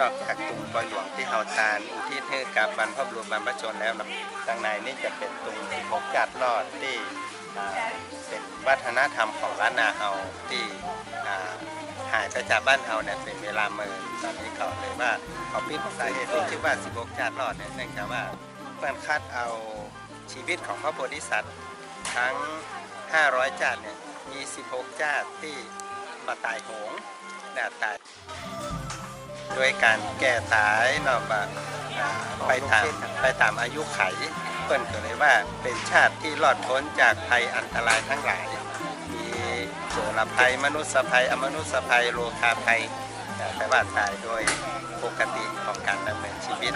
นอกจากตุงปอยหลวงที่เฮาตานอุทิศให้กับบรรพบุรุษบรรพชนแล้วนะข้างในนี่จะเป็นตุงที่พกจัดรอดที่เป็นวัฒนธรรมของล้านนาเฮาที่หายไปจากบ้านเฮาเนี่ยเป็นเวลาเมินตอนนี้เขาเลยว่าเขาพิดสาเหตุที่ชื่อว่า16จัดรอดเนี่ยเนื่องจากว่าเพื่อนคัดเอาชีวิตของพระโพธิสัตว์ทั้ง 500จาดเนี่ยมี 16จาดที่มาตายโหงและตาย ด้วยการแก้ตายเนาะว่าไปตามไปตามอายุไข เปิ้นก็เลยว่าเป็นชาติที่รอดพ้นจากภัยอันตรายทั้งหลาย มีโจรภัยมนุษยภัย อมนุษยภัยโลคาภัยแต่ว่าตายโดยปกติของการดำเนินชีวิต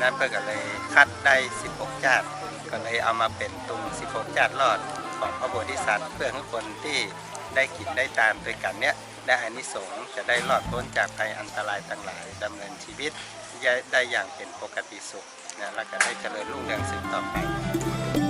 นั่นเพื่อก็เลยคัดได้ 16จาดก็เลยเอามาเป็นตุง 16จาดรอดของพระโพธิสัตว์เพื่อให้คนที่ได้กินได้ตามด้วยกันเนี้ย ได้อานิสงส์จะได้รอดพ้นจากภัยอันตรายต่างหลายดำเนินชีวิตได้อย่างเป็นปกติสุขนะแล้วก็ได้เจริญรุ่งเรืองสืบต่อไป